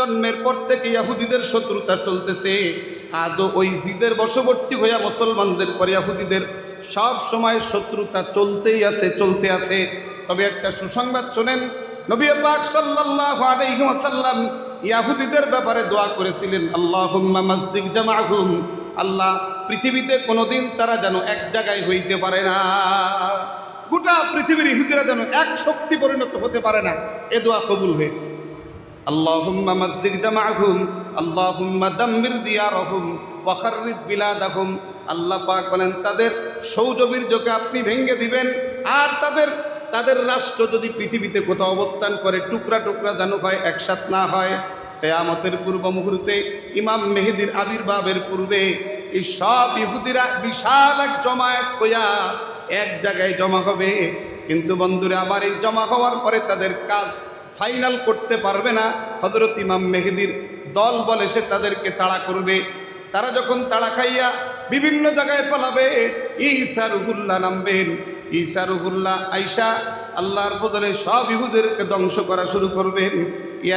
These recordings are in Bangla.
জন্মের পর থেকে ইয়াহুদিদের শত্রুতা চলতেছে। আজও ওই জিদের বশবর্তী হইয়া মুসলমানদের পর ইয়াহুদিদের সব সময় শত্রুতা চলতেই আছে, চলতে আছে। তবে একটা সুসংবাদ শোনেন, নবী পাক সাল্লাল্লাহু আলাইহি ওয়াসাল্লাম ইয়াহুদিদের ব্যাপারে দোয়া করেছিলেন, আল্লাহুম্মা মাসজিক জামাহুম, আল্লাহ পৃথিবীতে কোনোদিন তারা যেন এক জায়গায় হইতে পারে না। গোটা পৃথিবীর ইহুদিরা যেন এক শক্তি পরিণত হতে পারে না। এ দোয়া কবুল হয়েছে। আল্লাহুম্মা মাসজিক জামাহুম আল্লাহুম্মা দাম্মির দিয়ারহুম ওয়াখাররিদ বিলাদাহুম। আল্লাহ পাক বলেন, তাদের সৌজবীর্যকে আপনি ভেঙে দিবেন, আর তাদের তাদের রাষ্ট্র যদি পৃথিবীতে কোথাও অবস্থান করে, টুকরা টুকরা যেন হয়, একসাথ না হয়, কেয়ামতের পূর্ব মুহূর্তে ইমাম মেহেদির আবির্ভাবের পূর্বে এই সব ইহুদিরা বিশাল এক জমায়েত হইয়া এক জায়গায় জমা হবে। কিন্তু বন্ধুরা আবার এই জমা হওয়ার পরে তাদের কাজ ফাইনাল করতে পারবে না হজরত ইমাম মেহেদির দল বলে সে তাদেরকে তাড়া করবে। তারা যখন তাড়া খাইয়া বিভিন্ন জায়গায় পালাবে, ঈসা রুহুল্লাহ নামবেন। ঈসা রুহুল্লাহ আইসা আল্লাহর ফজলে সব ইহুদেরকে ধ্বংস করা শুরু করবেন।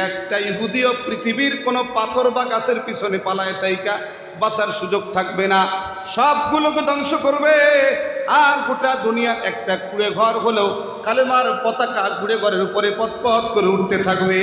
একটা ইহুদিও পৃথিবীর কোনো পাথর বা গাছের পিছনে পালায় তাইকা বাঁচার সুযোগ থাকবে না। সবগুলোকে ধ্বংস করবে। আর গোটা দুনিয়ার একটা কুড়ে ঘর হলেও কালেমার পতাকা কুড়ে ঘরের উপরে পথ পথ করে উঠতে থাকবে।